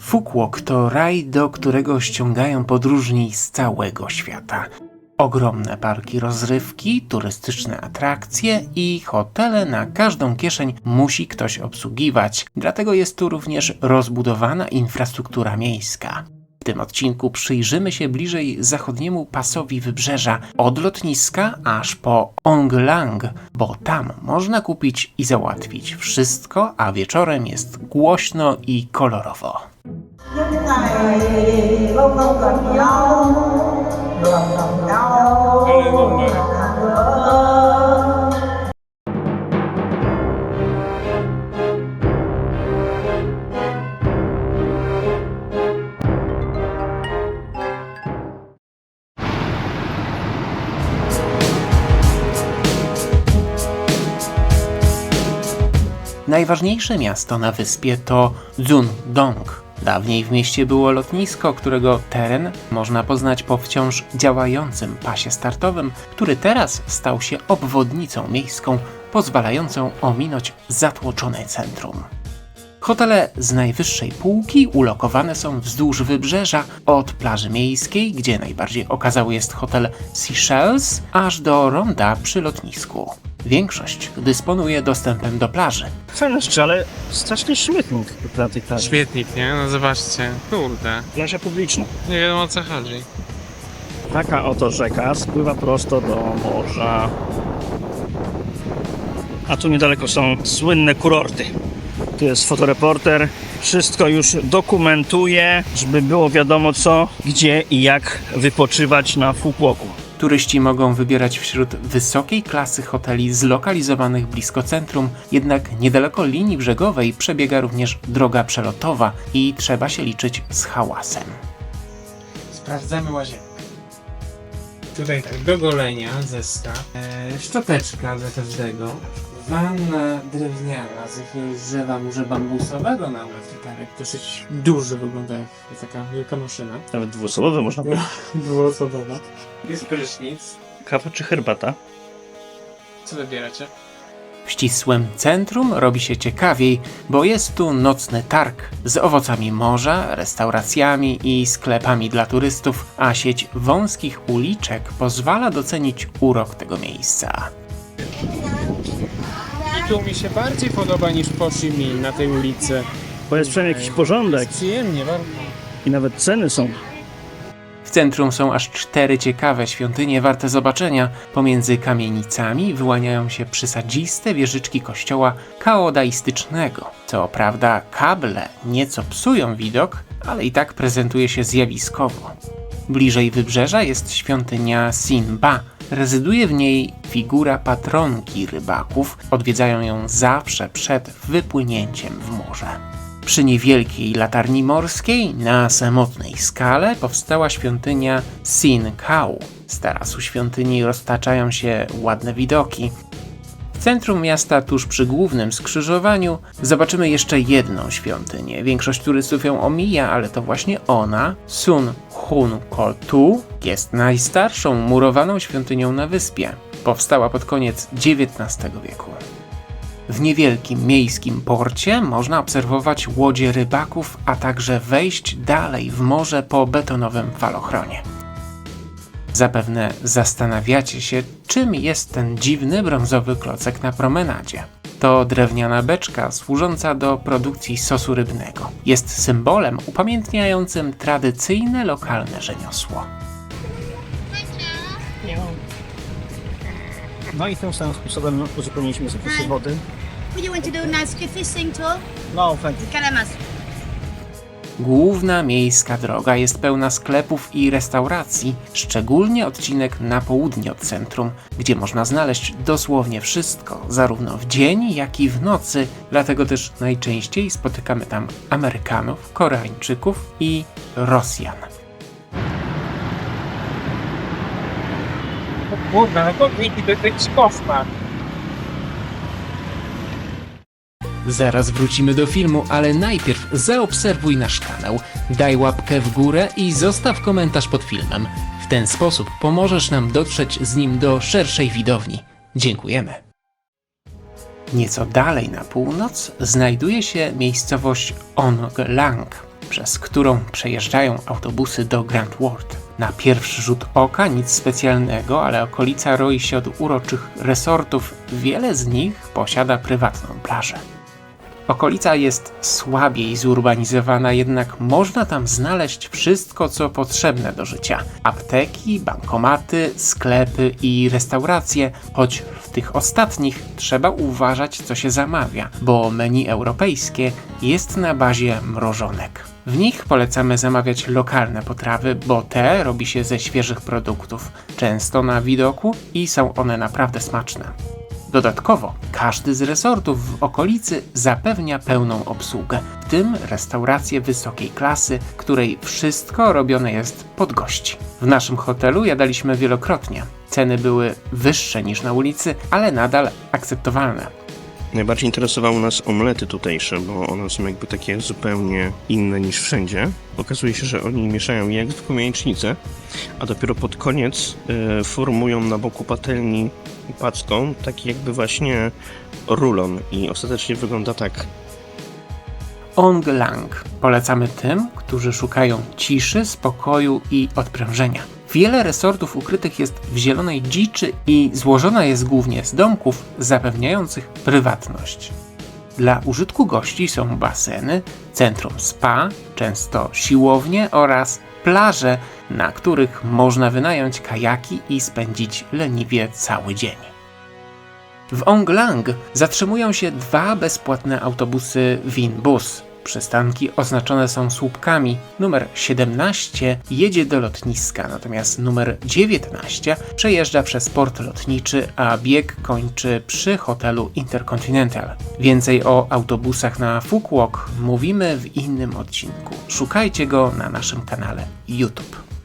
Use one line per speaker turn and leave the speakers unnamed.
Fukuok to raj, do którego ściągają podróżni z całego świata. Ogromne parki rozrywki, turystyczne atrakcje i hotele na każdą kieszeń musi ktoś obsługiwać, dlatego jest tu również rozbudowana infrastruktura miejska. Tym odcinku przyjrzymy się bliżej zachodniemu pasowi wybrzeża, od lotniska aż po Onglang, bo tam można kupić i załatwić wszystko, a wieczorem jest głośno i kolorowo.
Những ngày
Najważniejsze miasto na wyspie to Zundong. Dawniej w mieście było lotnisko, którego teren można poznać po wciąż działającym pasie startowym, który teraz stał się obwodnicą miejską, pozwalającą ominąć zatłoczone centrum. Hotele z najwyższej półki ulokowane są wzdłuż wybrzeża, od plaży miejskiej, gdzie najbardziej okazały jest hotel Seychelles, aż do ronda przy lotnisku. Większość dysponuje dostępem do plaży.
Fajne rzeczy, ale strasznie śmietnik na tej plaży.
Śmietnik, nie? No zobaczcie. Kurde.
Plaża publiczna.
Nie wiadomo o co chodzi.
Taka oto rzeka spływa prosto do morza. A tu niedaleko są słynne kurorty. Tu jest fotoreporter. Wszystko już dokumentuje, żeby było wiadomo co, gdzie i jak wypoczywać na Fukuoku.
Turyści mogą wybierać wśród wysokiej klasy hoteli zlokalizowanych blisko centrum, jednak niedaleko linii brzegowej przebiega również droga przelotowa i trzeba się liczyć z hałasem.
Sprawdzamy łazienkę. Tutaj tak, do golenia zestaw. E, szczoteczka dla każdego. Wanna drewniana z jakiegoś drzewa może bambusowego nawet. Gitarek dosyć duży wygląda jak taka wielka maszyna.
Nawet dwuosobowe można powiedzieć.
Dwuosobowa. Jest prysznic.
Kawa czy herbata?
Co wybieracie?
W ścisłym centrum robi się ciekawiej, bo jest tu nocny targ z owocami morza, restauracjami i sklepami dla turystów, a sieć wąskich uliczek pozwala docenić urok tego miejsca.
Tu mi się bardziej podoba niż po na tej ulicy.
Bo jest przynajmniej jakiś porządek
Jest przyjemnie bardzo.
i nawet ceny są.
W centrum są aż cztery ciekawe świątynie warte zobaczenia. Pomiędzy kamienicami wyłaniają się przysadziste wieżyczki kościoła kaodaistycznego. Co prawda kable nieco psują widok, ale i tak prezentuje się zjawiskowo. Bliżej wybrzeża jest świątynia Sinba. Rezyduje w niej figura patronki rybaków. Odwiedzają ją zawsze przed wypłynięciem w morze. Przy niewielkiej latarni morskiej na samotnej skale powstała świątynia Sin Kau. Z tarasu świątyni roztaczają się ładne widoki. W centrum miasta, tuż przy głównym skrzyżowaniu, zobaczymy jeszcze jedną świątynię. Większość turystów ją omija, ale to właśnie ona, Sun Hun Ko Tu, jest najstarszą murowaną świątynią na wyspie. Powstała pod koniec XIX wieku. W niewielkim miejskim porcie można obserwować łodzie rybaków, a także wejść dalej w morze po betonowym falochronie. Zapewne zastanawiacie się, czym jest ten dziwny brązowy klocek na promenadzie. To drewniana beczka służąca do produkcji sosu rybnego. Jest symbolem upamiętniającym tradycyjne lokalne rzemiosło.
No i tym samym sposobem uzupełniliśmy zapisy wody.
Would you want to do a nice good fishing tour?
No, thank you.
Karamas.
Główna miejska droga jest pełna sklepów i restauracji, szczególnie odcinek na południe od centrum, gdzie można znaleźć dosłownie wszystko, zarówno w dzień, jak i w nocy, dlatego też najczęściej spotykamy tam Amerykanów, Koreańczyków i Rosjan.
Kurde, no to jest koszmar.
Zaraz wrócimy do filmu, ale najpierw zaobserwuj nasz kanał, daj łapkę w górę i zostaw komentarz pod filmem. W ten sposób pomożesz nam dotrzeć z nim do szerszej widowni. Dziękujemy. Nieco dalej na północ znajduje się miejscowość Onglang, przez którą przejeżdżają autobusy do Grand Ward. Na pierwszy rzut oka nic specjalnego, ale okolica roi się od uroczych resortów. Wiele z nich posiada prywatną plażę. Okolica jest słabiej zurbanizowana, jednak można tam znaleźć wszystko, co potrzebne do życia: apteki, bankomaty, sklepy i restauracje, choć w tych ostatnich trzeba uważać, co się zamawia, bo menu europejskie jest na bazie mrożonek. W nich polecamy zamawiać lokalne potrawy, bo te robi się ze świeżych produktów, często na widoku i są one naprawdę smaczne. Dodatkowo, każdy z resortów w okolicy zapewnia pełną obsługę, w tym restaurację wysokiej klasy, której wszystko robione jest pod gości. W naszym hotelu jadaliśmy wielokrotnie. Ceny były wyższe niż na ulicy, ale nadal akceptowalne.
Najbardziej interesowały nas omlety tutejsze, bo one są jakby takie zupełnie inne niż wszędzie. Okazuje się, że oni mieszają je jak zwykłą jajecznicę, a dopiero pod koniec e, formują na boku patelni packą taki jakby właśnie rulon i ostatecznie wygląda tak.
Ong Lang polecamy tym, którzy szukają ciszy, spokoju i odprężenia. Wiele resortów ukrytych jest w zielonej dziczy i złożona jest głównie z domków zapewniających prywatność. Dla użytku gości są baseny, centrum spa, często siłownie oraz plaże, na których można wynająć kajaki i spędzić leniwie cały dzień. W Onglang zatrzymują się dwa bezpłatne autobusy Winbus. Przystanki oznaczone są słupkami. Numer 17 jedzie do lotniska, natomiast numer 19 przejeżdża przez port lotniczy, a bieg kończy przy hotelu Intercontinental. Więcej o autobusach na Fukuok mówimy w innym odcinku. Szukajcie go na naszym kanale YouTube.